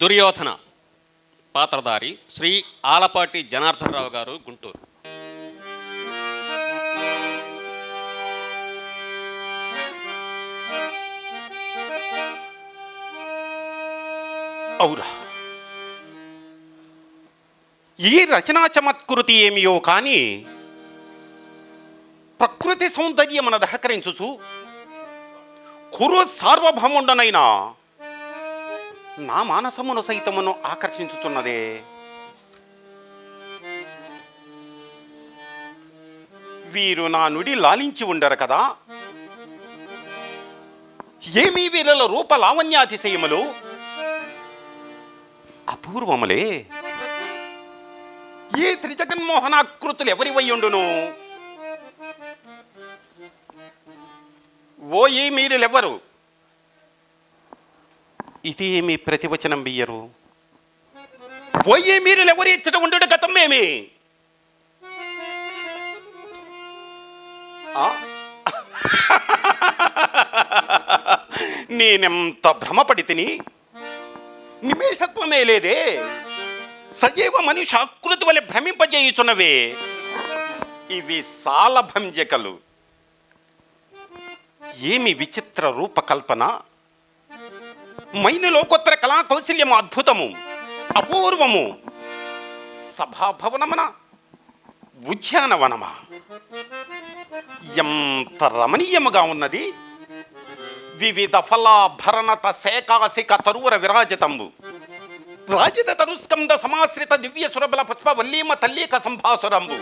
దుర్యోధన పాత్రధారి శ్రీ ఆలపాటి జనార్దనరావు గారు గుంటూరు. అవురా. ఈ రచనా చమత్కృతి ఏమియో కానీ ప్రకృతి సౌందర్యమున దహకరించుచు కురు సార్వభౌముండనైనా నా మానసమును సైతమును ఆకర్షించుతున్నదే. వీరు నా నుడి లాలించి ఉండరు కదా. ఏమీ వీరుల రూప లావణ్యాతిశయములు? అపూర్వములే. ఏ త్రిజగన్మోహనాకృతులు ఎవరివై ఉండును? ఓ ఏ మీరులెవ్వరు? ఇది ఏమి ప్రతివచనం బియ్యరు. పోయి మీరు ఎవరు ఇచ్చట ఉండు గతమేమి? ఆ? నేనెంత భ్రమపడి తిని నిమేషత్వమే లేదే. సజీవ మనిషి ఆకృతి వలె భ్రమింపజేయుచున్నవే. ఇవి సాలభంజకలు. ఏమి విచిత్ర రూపకల్పన? మైన లోకోత్తర కళా కౌశల్యము అద్భుతము అపూర్వము. సభాభవనమన ఉద్యానవనమా. ఎంత రమణీయముగా ఉన్నది. వివిధ ఫలాభరణత శేకాసిక తరువుర విరాజితంబు. రాజిత తరుస్కంద సమాశ్రిత దివ్య సురబల పుష్ప వల్లీమ తల్లీక సంభాసురంబు.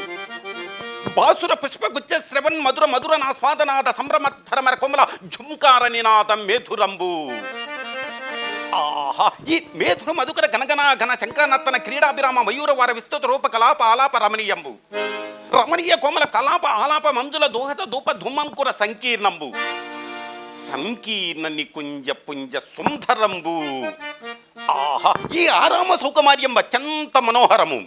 బాసుర పుష్పగుచ్చ శ్రవన్ మధుర మధుర నాస్వాదనాద సంభ్రమధరమర కొమల ఝుంకార నినాదం మేధురంబు. ఆహా. ఈ మేధుడు మధుకర గనగన ఘన శంకరనత్తన క్రీడాభిరామ మయూర వార విస్తృత రూప కలాప ఆలాప రమణీయంబు. రమణీయ కోమల కలాప ఆలాప మంజుల దోహత దూప ధూమంకుర సంకీర్ణంబు. సంకీర్ణ నికుంజ పుంజ సుందరంబు. ఆహా. ఈ ఆరామ సౌకమార్యం అత్యంత మనోహరము.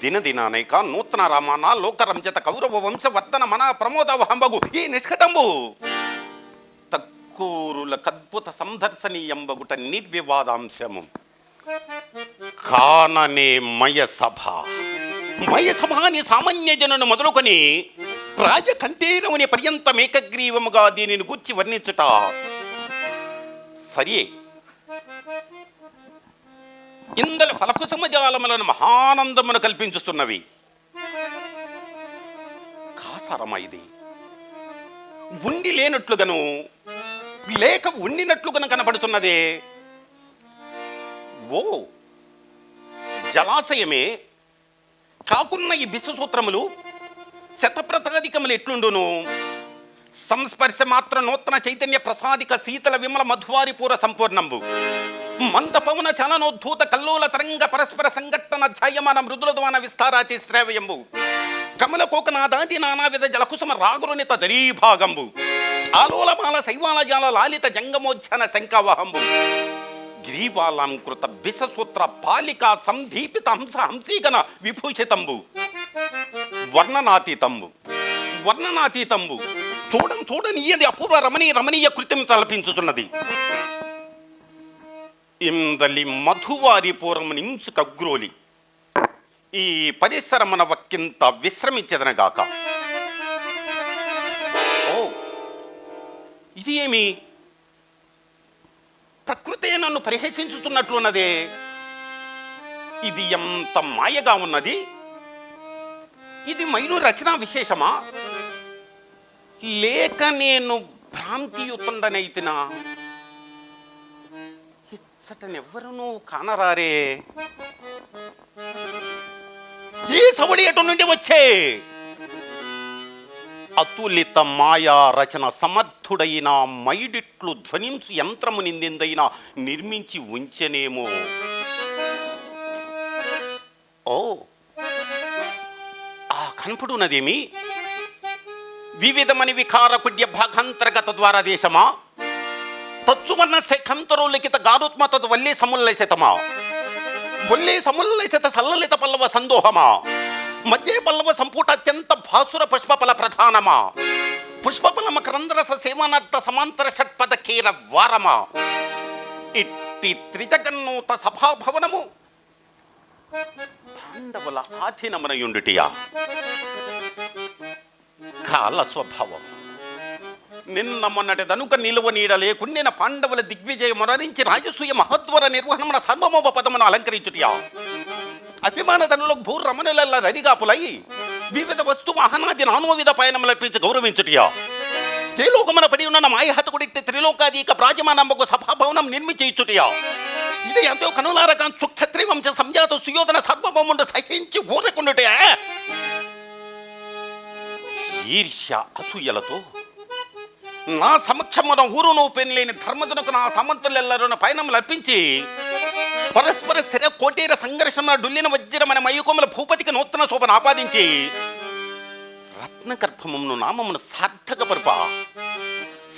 దినదినానైక నూతన రామాన లోకరంజత కౌరవ వంశవర్ధన మన ప్రమోద హంబగు ఈ నిష్కటంబు. కద్భుత సందర్శనీయంబగుట నిర్వివాదాంశము. కాననే మయ సభ. మయ సభ అని సామాన్య జనును మొదలుకొని రాజకంఠేరముని పర్యంతం ఏకగ్రీవముగా దీనిని గుర్చి వర్ణించుట. సరియే. ఇందల ఫలకుసమజాలములను మహానందమును కల్పించుతున్నవి కాసారమా ఇది ఉండి లేనట్లుగాను లేక ఉండినట్లుగా కనపడుతున్నదే. ఓ జలాశయమే కాకున్న ఈ బిస్సూత్రములు శతప్రతాధికములు ఎట్లుండును? సంస్పర్శ మాత్ర నూతన చైతన్య ప్రసాదిక శీతల విమల మధువారిపూర సంపూర్ణంబు. మంద పవన చలనోద్ధూత కల్లోల తరంగ పరస్పర సంఘటన ఛాయమాన మృదులద్వాన విస్తారాతి శ్రావ్యంబు. కమల కోకనాదాది నానావిధ జలకుసుమ రాగురునిత దరీభాగంబు. ఆలోలమాల శైవాల జాల లాలిత జంగమోచ్చన శంఖవహంబు. గ్రీవాలంకృత బిససూత్ర పాలికా సందీపిత హంస హంసీగణ విభూషితంబు. వర్ణనాతీతంబు. వర్ణనాతీతంబు. చూడం చూడనీయది అపూర్వ రమణీయ రమణీయ కృత్యం తలపించుతున్నది ఇందలి మధువారి పూర్వం నింసు కగ్రోలి ఈ పరిసరమున వక్కింత విశ్రమించదనగాక. ఇది ఏమి ప్రకృతే నన్ను పరిహసించుతున్నట్లున్నదే. ఇది ఎంత మాయగా ఉన్నది? ఇది మైలు రచనా విశేషమా? లేక నేను భ్రాంతియుతుండనైతినా? ఇచ్చటనెవ్వరునూ కానరారే. ఏ సవడి ఎటు నుండి వచ్చే? అతులిత మాయా రచన సమర్థుడైన మైడిట్లు ధ్వనించు యంత్రము నిందిందైనా నిర్మించి ఉంచెనేమో. ఓ! ఆ కనపడున్నదేమి వివిధమని వికారకుడ్య భాగాంతర్గత ద్వారా దేశమా? తచ్చుమన్న శఖంతరో లిఖిత గారుత్మత వల్లే సముల్లైసతమా వల్లే సముల్లైసత సల్లలిత పల్లవ సందోహమా? మధ్య పల్లవ సంపుట అత్యంత భాసుర పుష్పఫల ప్రధానమా? పుష్పఫల మకరంధ్రస సేవనార్థ సమాంతర షట్పద కీర వారమా ఇట్టి ఇట్టి త్రిజగన్నూత సభాభవనము పాండవుల ఆధీనమునయుండుటియా? కాల స్వభావం నిన్న మొన్నటి దనుక నిలువ నీడ లేకుండిన పాండవుల దిగ్విజయం మరణించి రాజసూయ మహద్వర నిర్వహణమున సర్వమోప పదమును అలంకరించుటియా? అభిమాన ధనులకు భూ రమణులల్ల రడిగాపులై వివిధ వస్తు వాహనాది నానోవిధ పయనములర్పించి గౌరవించుటియా. త్రిలోకమున పడి ఉన్న మాయహతకుడిట్టి త్రిలోకాదీక ప్రాజమానమ్మకు సభాభవనం నిర్మించుటియా ఇది ఎంతో కనులారగా సుక్షత్రి వంశ సంజాత సుయోధన సర్వభౌముండు సహించి ఊరకుండుటయా. ఈర్ష్య అసూయలతో నా సమక్షమున ఊరును పెన్లేని ధర్మదునకు నా సమంతులెల్లరున పయనములు అర్పించి పరస్పర శర కోటీర సంఘర్షణ డుల్లిన వజ్రమైన మయుకొముల భూపతికి నూతన శోభను ఆపాదించి రత్నగర్భమును నామమును సార్థకపరుప.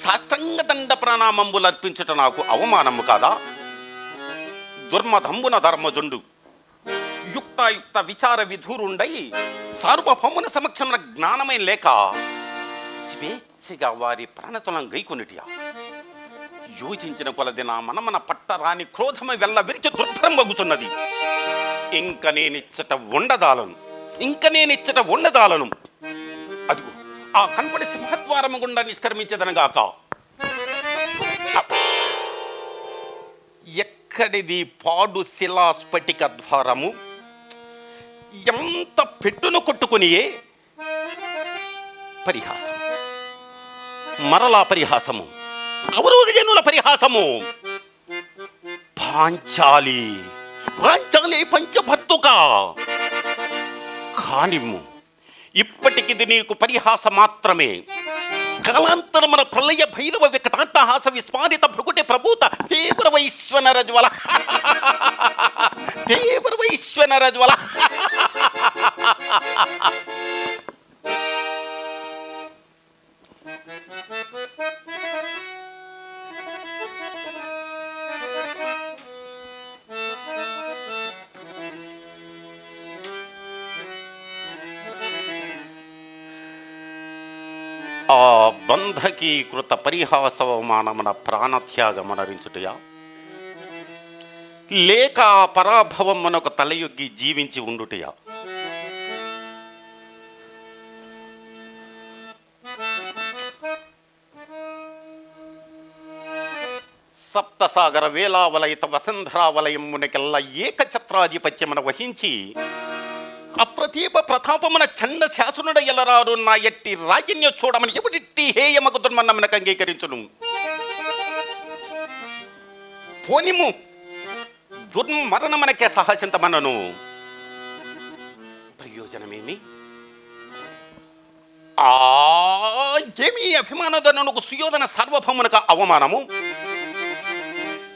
సాష్టంగ దండ ప్రణామంబులు అర్పించుట నాకు అవమానము కాదా? దుర్మధంబున ధర్మజుండు. యుక్తాయుక్త విచార విధూరుండై సార్వభౌమున సమక్షమున జ్ఞానమై లేక స్వేచ్ఛగా వారి ప్రణతులను గైకొనిటియా? యోచించిన కొలది నా మనమన పట్టరాని క్రోధమై వెళ్ళ విరిచి దుర్భరం వగుతున్నది ఇంక నేనిచ్చట ఉండదాలను ఇంక నేనిచ్చట ఉండదాలను. అదిగో ఆ కనపడి సింహద్వారము గుండా నిష్క్రమించదనగాక. ఎక్కడిది పాడు శిలా స్ఫటిక ద్వారము? ఎంత పెట్టును కొట్టుకునియే? పరిహాసం మరలా పరిహాసము. అవరోధ జనుల పరిహాసము. పాంచాలి పాంచాలి పంచభర్తుక. కానిమ్ము ఇప్పటికిది నీకు పరిహాస మాత్రమే. కాలాంతరమున ప్రళయ భైరవ వికటాట్టహాస విస్మారిత భృగుటి ప్రభూత తీవ్ర వైశ్వనర జ్వల తీవ్ర వైశ్వనర జ్వల బంధకీకృత పరిహాసవమానమున ప్రాణత్యాగమనరించుటయా? లేక పరాభవం మనకు తలయొగ్గి జీవించి ఉండుటయా? సప్తసాగర వేలావలయిత వసుంధరావలయమునకెల్ల ఏకఛత్రాధిపత్యమున వహించి అప్రతీప ప్రతాపమున చండ శాసనుడ ఎలరారు నా ఎట్టి రాజన్య చూడమని ఎవరిట్టి హేయమకు దుర్మన్నమునకు అంగీకరించును పోనిము దుర్మరణమునకే సహసింతమనను ప్రయోజనమేమి? ఆ ఏమి అభిమానదనుకు సుయోధన సార్వభౌమునకు అవమానము?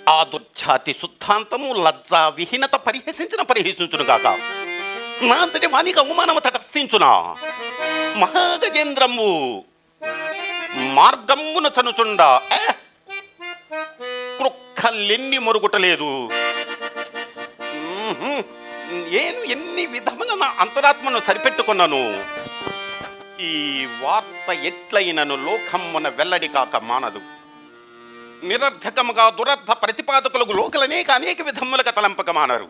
ఆ దుర్ఛాతి శుద్ధాంతము లజ్జా విహీనత పరిహసించిన పరిహసించును గాక నా అంతటి వానికి అవమానము తటస్థించునా? మహాగజేంద్రము మార్గమ్మున చనుచుండ. ఏ! క్రుక్కలెన్ని మొరుగుటలేదు. నేను ఎన్ని విధముల నా అంతరాత్మను సరిపెట్టుకున్నాను? ఈ వార్త ఎట్లయినను లోకమ్మున వెల్లడి కాక మానదు. నిరర్ధకముగా దురర్థ ప్రతిపాదకులకు లోకలనేక అనేక విధములుగా తలంపక మానరు.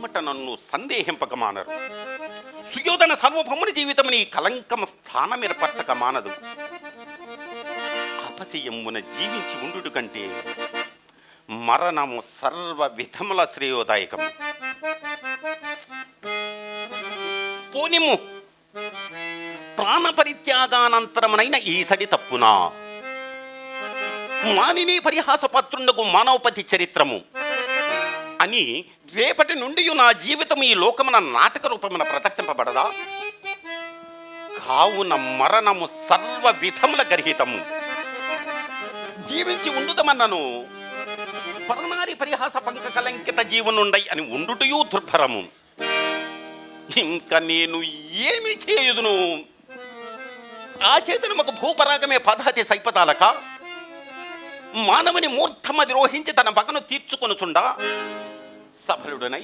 పిమ్మట నన్ను సందేహింపక మానరు సుయోధన సార్వభౌముని జీవితముని కలంకమ స్థానం ఏర్పరచక మానదు అపశయమున జీవించి ఉండుడు కంటే మరణము సర్వ విధముల శ్రేయోదాయకం పోనిము ప్రాణ పరిత్యాగానంతరమునైన ఈసడి తప్పునా? మానిని పరిహాస పాత్రుండకు మానవపతి చరిత్రము. అని రేపటి నుండి నా జీవితం ఈ లోకమున నాటక రూపమున ప్రదర్శింపబడదా? కావున మరణము సర్వ విధముల గర్హితము. జీవించి ఉండుదమన్నను పరమారి పరిహాస పంక కలంకిత జీవనుండై అని ఉండుటయు దుర్భరము. ఇంకా నేను ఏమి చేయుదును? ఆ చేతనముకు భూపరాగమే పద్ధతి సైపతాలక? మానవుని మూర్ధమది రోహించి తన బగను తీర్చుకొనుచుండా? సఫలుడనై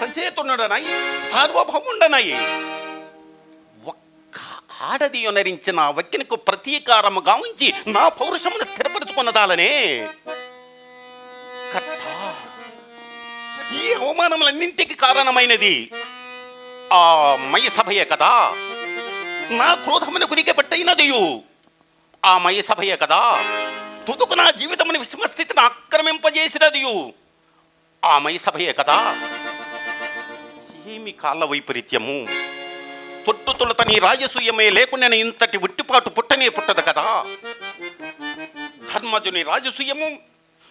సచేతునుడనై సార్వభౌముడనై. ఒక్క ఆడది యొనరించిన వక్కినకు ప్రతీకారము గావించి నా పౌరుషమును స్థిరపరుచుకున్నదాలనే. ఈ అవమానములన్నింటికి కారణమైనది. ఆ మయ సభయే కదా. నా క్రోధమును గురికే పట్టైనదియు ఆ మయ సభయే కదా. తుదుకు నా జీవితముని విషమస్థితిని ఆక్రమింపజేసినదియు. ఆ మై సభయే కదా. ఏమి కాళ్ళ వైపరీత్యము? తొట్టు తొలత నీ రాజసూయమే లేకుండా ఇంతటి ఉట్టిపాటు పుట్టనే పుట్టదు కదా. ధర్మజుని రాజసూయము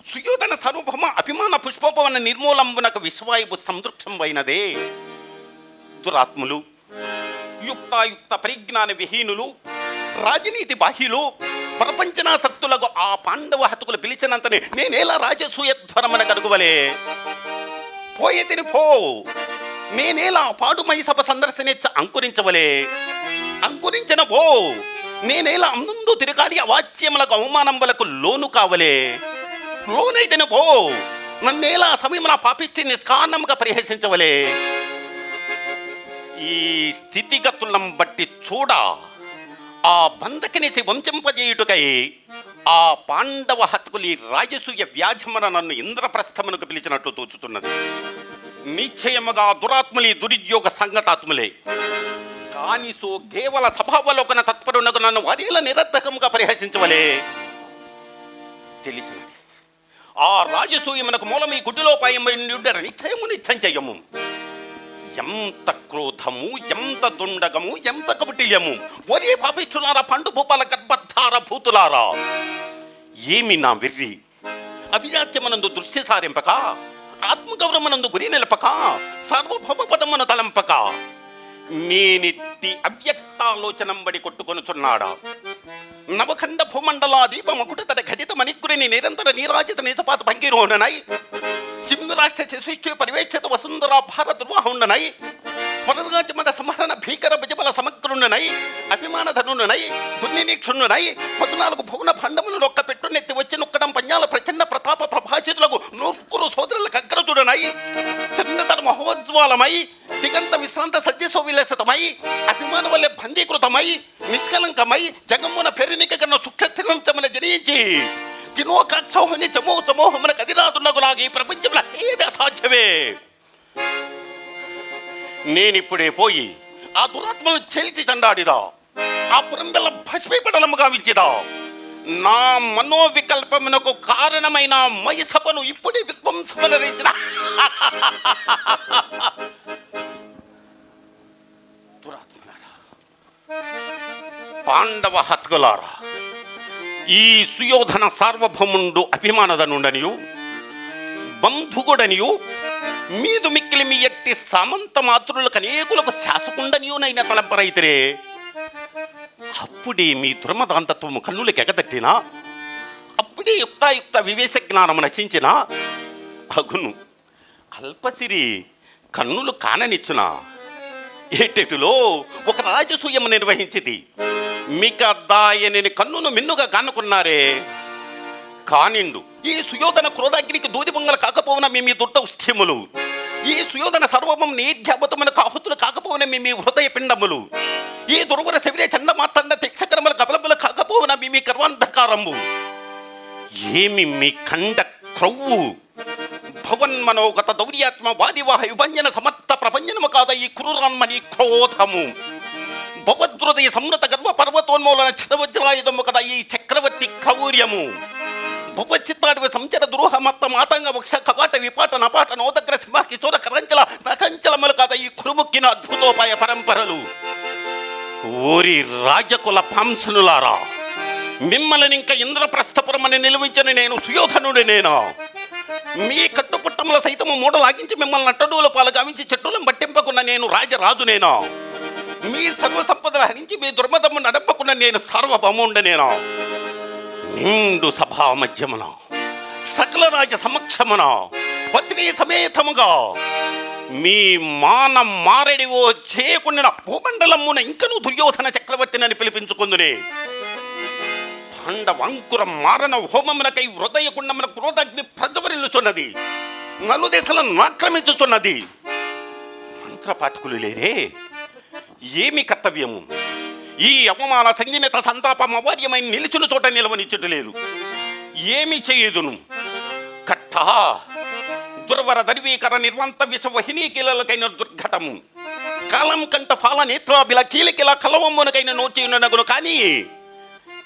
సుయోధన స్వరూపమ అభిమాన పుష్పోపవన నిర్మూలంబునకు విశ్వాయువు సందృక్షమైనదే దురాత్ములు యుక్తాయుక్త పరిజ్ఞాన విహీనులు రాజనీతి బాహ్యులు ప్రపంచనాసక్తులకు ఆ పాండవ హతుకులు పిలిచినంతనే నేనేలా రాజసూయధ్వరమన కనుగవలే? పోయేతిని పో. నేనేలా పాడుమై సభ సందర్శనిచ్చ అంకురించవలే? అంకురించిన పో. నేనేలా అందు తిరగాలి అవాచ్యములకు అవమానంబలకు లోను కావలే? లోనైతేనే పో. నన్నేలా సమయం నా పాపిష్టి నిష్కారణంగా పరిహసించవలే? ఈ స్థితిగతులను బట్టి చూడా. ఆ బంధకినేసి వంచింపజేయుటకై ఆ పాండవ హత్కులి రాజసూయ వ్యాజమున నన్ను ఇంద్రప్రస్థమునకు పిలిచినట్టు తోచుతున్నది. నిశ్చయముగా దురాత్ములి దురుద్యోగ సంగతాత్ములే. కాని సో కేవల సభావలోకన తత్పరునకు నన్ను వరిల నిరర్ధకముగా పరిహసించవలే. తెలిసినది. ఆ రాజసూయమునకు మూలం ఈ గుడ్డిలో పయముండర నిశ్చయము నిశ్చయం చెయ్యము. ఎంత క్రోధము ఎంత దుండగము ఎంత కబుటిల్యము ఒరే పాపిస్తున్నారా పండు భూపాల గర్భధార భూతులారా. ఏమి నా వెర్రి? అభిజాత్యమనందు దృశ్య సారింపక ఆత్మగౌరవమనందు గురి నిలపక సార్వభౌమ పదమున తలంపక నేనిట్టి అవ్యక్తాలోచనంబడి కొట్టుకొనుచున్నాడా? నవఖండ భూమండలాది బమకుట తన ఘటిత మణికురిని నిరంతర నీరాజిత నిజపాత భంగిరోననై రాష్ట్ర శిశిష్టు పరివేష్టిత వసుంధర భారత దుర్వాహుండనై పునర్గాజమద సంహరణ భీకర భుజబల సమగ్రుండనై అభిమాన ధనునై దుర్నిరీక్షుణ్ణునై పద్నాలుగు భువన భండములు నొక్క పెట్టు నెత్తి వచ్చి నొక్కడం పంజాల ప్రచండ ప్రతాప ప్రభాషితులకు నూర్కురు సోదరులకు అగ్రతుడనై చిన్నతర మహోజ్వాలమై దిగంత విశ్రాంత సద్యసో విలసితమై అభిమాన వల్లే బందీకృతమై నిష్కలంకమై జగమ్మున పెరినిక కన్న సుక్షత్రివంశమున జరించి కినోకాక్షోహని చమో సమూహమున కదిరాదున్నగు నాకు ఈ ప్రపంచంలో ఏది అసాధ్యమే నేనిప్పుడే పోయి ఆ దురాత్మను చెలిచి చండాడిదా ఆ పురంబెల్ల భస్మీపటలము గావించిదా నా మనోవికల్పమునకు కారణమైన మయసభను ఇప్పుడే విధ్వంసమనరించిన దురాత్మలారా పాండవ హత్కులారా ఈ సుయోధన సార్వభౌముండు అభిమానదనుండనియు బంధుగుడనియు మీదు మిక్కిలి మీ ఎట్టి సమంత మాతృలకు అనేకులకు శాసకుండనియునైన తలంపరైతిరే. అప్పుడే మీ దుర్మదాంతత్వము కన్నులకు ఎగదట్టినా అప్పుడే యుక్తాయుక్త వివేశ జ్ఞానము నశించిన అగును అల్పసిరి కన్నులు కాననిచ్చునా? ఏటెటులో ఒక రాజసూయము నిర్వహించింది మిక దాయని కన్నును మిన్నుగా కానుకున్నారే కానిండు ఈ సుయోధన క్రోధాగ్నికి దూది పొంగలు కాకపోవున మీ మీ దుట్ట ఈ సుయోధన సర్వమం నేధ్యాపతమైన కాహుతులు కాకపోవున మీ మీ హృదయ పిండములు ఈ దుర్వర శవిరే చండ మార్తండ తిక్షకరముల కపలములు కాకపోవున మీ మీ కర్వాంధకారము. ఏమి మీ కండ క్రొవ్వు? భవన్ మనోగత దౌర్యాత్మ వాదివాహ విభంజన సమర్థ ప్రపంచనము కాద ఈ క్రూరాన్మని క్రోధము. భగవద్హృదయ సమృత గర్వ పర్వతోన్మూలన చదవజ్రాయుధము కదా ఈ చక్రవర్తి క్రౌర్యము. భగవచ్చిత్తాడు సంచర ద్రోహ మత్త మాతంగ వక్ష కవాట విపాట నపాట నోదగ్ర సింహ కిశోర కరంచల నకంచలములు కదా ఈ కురుముక్కిన అద్భుతోపాయ పరంపరలు. ఓరి రాజకుల పాంసనులారా మిమ్మల్ని ఇంకా ఇంద్రప్రస్థపురమని నిలువించని నేను సుయోధనుడి నేను మీ కట్టుపుట్టముల సైతము మూడలాగించి మిమ్మల్ని నట్టడుల పాలు గావించి చెట్టులను పట్టింపకున్న నేను రాజరాజు నేను మీ సర్వ సంపదలు హరించి మీ దుర్మతము నడపకుండా నేను సర్వభముండ నేను. నిండు సభా మధ్యమున సకల రాజ సమక్షమున పత్ని సమేతముగా మీ మాన మారడివో చేయకుండా భూమండలమున ఇంకను దుర్యోధన చక్రవర్తినని పిలిపించుకుందునే. పాండవంకుర మారణ హోమమునకై హృదయ కుండమున క్రోధాగ్ని ప్రజ్వరిల్లుచున్నది. నలుదేశాలను ఆక్రమించుతున్నది మంత్రపాఠకులు లేరే? ఏమి కర్తవ్యము? ఈ అవమాన సంగీత సంతాపం అవర్యమై నిలిచిన చోట నిలవనిచ్చట లేదు. ఏమి చేయదును? కట్ట దుర్వర దర్వీకర నిర్వంత విషవహినీ కీలలకైన దుర్ఘటము. కాలం కంట ఫాల నేత్రాభిల కీలకిల కలవమ్మునకైన నోచినగును కానీ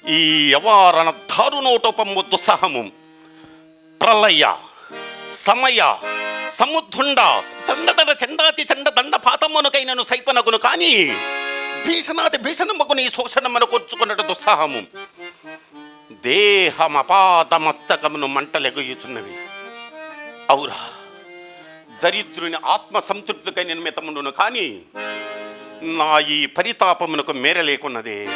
ఈ యవారణ దారుణోటోపము దుస్సహము. ప్రళయ సమయ సముద్రుండ దండదడ చండాతి చండ దండ పాతమునకైనను సైపనగును కానీ భీషణాతి భీషణమ్మకుని శోషణమ్మను కొచ్చుకున్నట్టు దుస్సాహము. దేహమపాదమస్తకమును మంటలెగుయుచున్నవి. అవురా దరిద్రుని ఆత్మ సంతృప్తికై నిర్మితమును కానీ నా ఈ పరితాపమునకు మేర లేకున్నదే.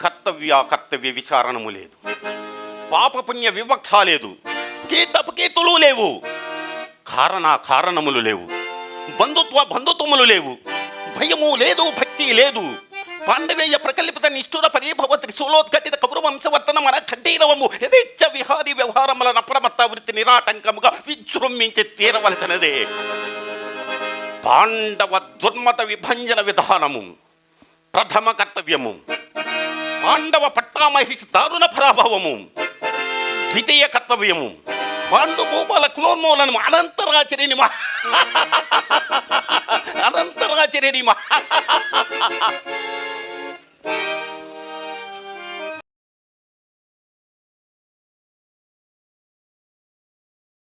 కర్తవ్య కర్తవ్య విచారణము లేదు. పాపపుణ్య వివక్ష లేదు. కీర్తపు కీర్తులు లేవు. కారణ కారణములు లేవు. బంధుత్వ బంధుత్వములు లేవు. భయము లేదు భక్తి లేదు. పాండవేయ ప్రకల్పిత నిష్ఠుర పరీభవ త్రిశూలోద్ఘటిత కౌరవ వంశవర్తన మన ఖడ్డీరవము యథేచ్ఛ విహారీ వ్యవహారముల అప్రమత్త వృత్తి నిరాటంకముగా విజృంభించి తీరవలసినదే. పాండవ దుర్మత విభంజన విధానము ప్రథమ కర్తవ్యము. పాండవ పట్టామహిషి దారుణ పరాభవము ద్వితీయ కర్తవ్యము. ಪಾಂಡು ಭೂಪಾಲ ಕುಲೋನ್ಮೋಲ ನಮ್ಮ ಅನಂತರಾಚರಿ ನಿಮ್ಮ ಅನಂತರಾಚರಿ ನಿಮ್ಮ